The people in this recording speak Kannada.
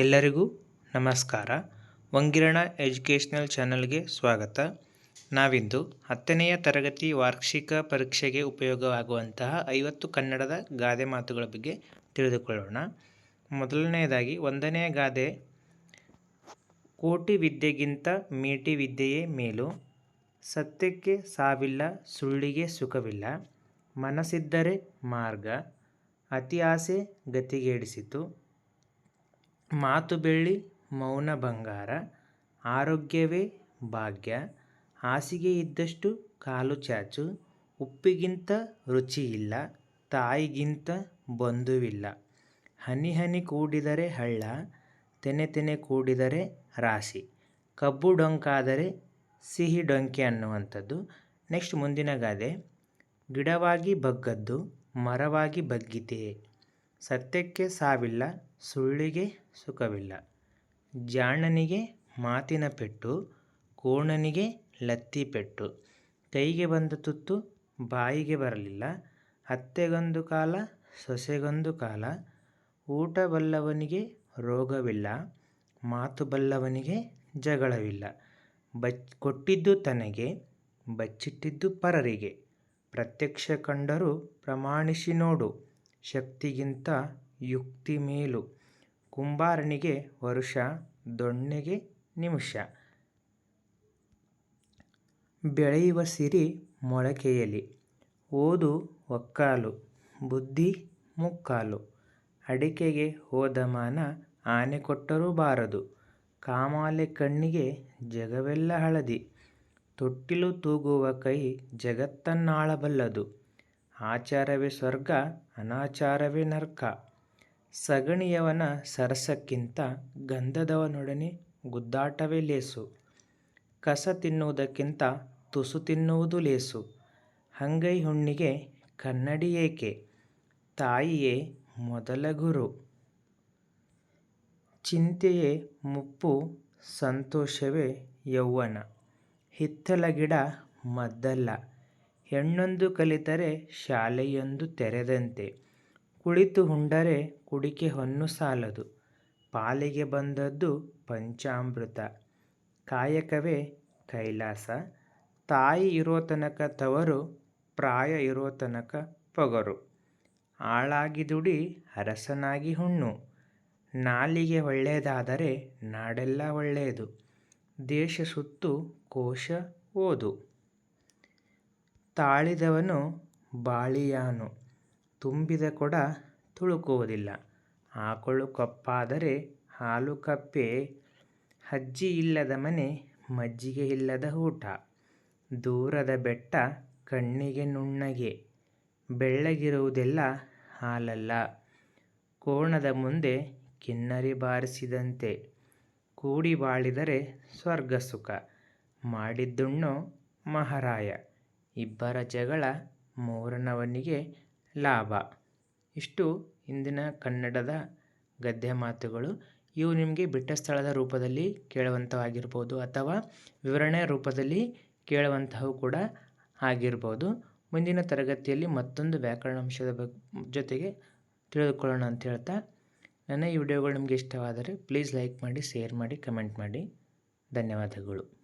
ಎಲ್ಲರಿಗೂ ನಮಸ್ಕಾರ. ವಂಗಿರಣ ಎಜುಕೇಷನಲ್ ಚಾನಲ್ಗೆ ಸ್ವಾಗತ. ನಾವಿಂದು ಹತ್ತನೆಯ ತರಗತಿ ವಾರ್ಷಿಕ ಪರೀಕ್ಷೆಗೆ ಉಪಯೋಗವಾಗುವಂತಹ ಐವತ್ತು ಕನ್ನಡದ ಗಾದೆ ಮಾತುಗಳ ಬಗ್ಗೆ ತಿಳಿದುಕೊಳ್ಳೋಣ. ಮೊದಲನೆಯದಾಗಿ ಒಂದನೆಯ ಗಾದೆ, ಕೋಟಿ ವಿದ್ಯೆಗಿಂತ ಮೇಟಿ ವಿದ್ಯೆಯೇ ಮೇಲು, ಸತ್ಯಕ್ಕೆ ಸಾವಿಲ್ಲ, ಸುಳ್ಳಿಗೆ ಸುಖವಿಲ್ಲ, ಮನಸ್ಸಿದ್ದರೆ ಮಾರ್ಗ ಅತಿ ಆಸೆ ಗತಿಗೇಡಿಸಿತು ಮಾತು ಬೆಳ್ಳಿ ಮೌನ ಬಂಗಾರ, ಆರೋಗ್ಯವೇ ಭಾಗ್ಯ, ಹಾಸಿಗೆ ಇದ್ದಷ್ಟು ಕಾಲು ಚಾಚು, ಉಪ್ಪಿಗಿಂತ ರುಚಿಯಿಲ್ಲ ತಾಯಿಗಿಂತ ಬಂಧುವಿಲ್ಲ. ಹನಿ ಹನಿ ಕೂಡಿದರೆ ಹಳ್ಳ, ತೆನೆ ತೆನೆ ಕೂಡಿದರೆ ರಾಶಿ, ಕಬ್ಬು ಡೊಂಕಾದರೆ ಸಿಹಿ ಡೊಂಕೆ ಅನ್ನುವಂಥದ್ದು. ನೆಕ್ಸ್ಟ್ ಮುಂದಿನ ಗಾದೆ, ಗಿಡವಾಗಿ ಬಗ್ಗದ್ದು, ಮರವಾಗಿ ಬಗ್ಗಿತೆಯೇ ಸತ್ಯಕ್ಕೆ ಸಾವಿಲ್ಲ, ಸುಳ್ಳಿಗೆ ಸುಖವಿಲ್ಲ. ಜಾಣನಿಗೆ ಮಾತಿನ ಪೆಟ್ಟು, ಕೋಣನಿಗೆ ಲತ್ತಿ ಪೆಟ್ಟು. ಕೈಗೆ ಬಂದ ತುತ್ತು ಬಾಯಿಗೆ ಬರಲಿಲ್ಲ. ಅತ್ತೆಗೊಂದು ಕಾಲ, ಸೊಸೆಗೊಂದು ಕಾಲ. ಊಟ ಬಲ್ಲವನಿಗೆ ರೋಗವಿಲ್ಲ, ಮಾತು ಬಲ್ಲವನಿಗೆ ಜಗಳವಿಲ್ಲ. ಬಚ್, ಕೊಟ್ಟಿದ್ದು ತನಗೆ, ಬಚ್ಚಿಟ್ಟಿದ್ದು ಪರರಿಗೆ. ಪ್ರತ್ಯಕ್ಷ ಕಂಡರೂ ಪ್ರಮಾಣಿಸಿ ನೋಡು. ಶಕ್ತಿಗಿಂತ ಯುಕ್ತಿ ಮೇಲು. ಕುಂಬಾರನಿಗೆ ವರುಷ, ದೊಣ್ಣೆಗೆ ನಿಮಿಷ. ಬೆಳೆಯುವ ಸಿರಿ ಮೊಳಕೆಯಲಿ. ಓದು ಒಕ್ಕಾಲು, ಬುದ್ಧಿ ಮುಕ್ಕಾಲು. ಅಡಿಕೆಗೆ ಹೋದ ಮಾನ ಆನೆ ಕೊಟ್ಟರೂ ಬಾರದು. ಕಾಮಾಲೆ ಕಣ್ಣಿಗೆ ಜಗವೆಲ್ಲ ಹಳದಿ. ತೊಟ್ಟಿಲು ತೂಗುವ ಕೈ ಜಗತ್ತನ್ನಾಳಬಲ್ಲದು. ಆಚಾರವೇ ಸ್ವರ್ಗ, ಅನಾಚಾರವೇ ನರ್ಕ. ಸಗಣಿಯವನ ಸರಸಕ್ಕಿಂತ ಗಂಧದವನೊಡನೆ ಗುದ್ದಾಟವೇ ಲೇಸು. ಕಸ ತಿನ್ನುವುದಕ್ಕಿಂತ ತುಸು ತಿನ್ನುವುದು ಲೇಸು. ಹಂಗೈ ಹುಣ್ಣಿಗೆ ಕನ್ನಡಿ ಏಕೆ? ತಾಯಿಯೇ ಮೊದಲ ಗುರು. ಚಿಂತೆಯೇ ಮುಪ್ಪು, ಸಂತೋಷವೇ ಯೌವನ. ಹಿತ್ತಲ ಗಿಡ ಮದ್ದಲ್ಲ. ಹೆಣ್ಣೊಂದು ಕಲಿತರೆ ಶಾಲೆಯೊಂದು ತೆರೆದಂತೆ. ಕುಳಿತು ಉಂಡರೆ ಕುಡಿಕೆ ಹೊನ್ನು ಸಾಲದು. ಪಾಲಿಗೆ ಬಂದದ್ದು ಪಂಚಾಮೃತ. ಕಾಯಕವೇ ಕೈಲಾಸ. ತಾಯಿ ಇರೋ ತನಕ ತವರು, ಪ್ರಾಯ ಇರೋ ತನಕ ಪೊಗರು. ಆಳಾಗಿ ದುಡಿ ಅರಸನಾಗಿ ಹುಣ್ಣು. ನಾಲಿಗೆ ಒಳ್ಳೆಯದಾದರೆ ನಾಡೆಲ್ಲ ಒಳ್ಳೆಯದು ದೇಶ ಸುತ್ತು ಕೋಶ ಓದು. ತಾಳಿದವನು ಬಾಳಿಯಾನು, ತುಂಬಿದ ಕೊಡ ತುಳುಕುವುದಿಲ್ಲ. ಆಕಳು ಕಪ್ಪಾದರೆ ಹಾಲು ಕಪ್ಪೆ, ಅಜ್ಜಿ ಇಲ್ಲದ ಮನೆ ಮಜ್ಜಿಗೆ ಇಲ್ಲದ ಊಟ, ದೂರದ ಬೆಟ್ಟ ಕಣ್ಣಿಗೆ ನುಣ್ಣಗೆ, ಬೆಳ್ಳಗಿರುವುದೆಲ್ಲ ಹಾಲಲ್ಲ. ಕೋಣದ ಮುಂದೆ ಕಿನ್ನರಿ ಬಾರಿಸಿದಂತೆ, ಕೂಡಿ ಬಾಳಿದರೆ ಸ್ವರ್ಗ ಸುಖ ಮಾಡಿದ್ದುಣ್ಣೋ ಮಹಾರಾಯ. ಇಬ್ಬರ ಜಗಳ ಮೂರನವನಿಗೆ ಲಾಭ. ಇಷ್ಟು ಇಂದಿನ ಕನ್ನಡದ ಗದ್ಯ ಮಾತುಗಳು. ಇವು ನಿಮಗೆ ಬಿಟ್ಟ ಸ್ಥಳದ ರೂಪದಲ್ಲಿ ಕೇಳುವಂಥವಾಗಿರ್ಬೋದು ಅಥವಾ ವಿವರಣೆಯ ರೂಪದಲ್ಲಿ ಕೇಳುವಂತಹವು ಕೂಡ ಆಗಿರ್ಬೋದು. ಮುಂದಿನ ತರಗತಿಯಲ್ಲಿ ಮತ್ತೊಂದು ವ್ಯಾಕರಣಾಂಶದ ಬಗ್ಗೆ ಜೊತೆಗೆ ತಿಳಿದುಕೊಳ್ಳೋಣ ಅಂತ ಹೇಳ್ತಾ, ನನ್ನ ಈ ವಿಡಿಯೋಗಳು ನಿಮಗೆ ಇಷ್ಟವಾದರೆ ಪ್ಲೀಸ್ ಲೈಕ್ ಮಾಡಿ, ಶೇರ್ ಮಾಡಿ, ಕಮೆಂಟ್ ಮಾಡಿ. ಧನ್ಯವಾದಗಳು.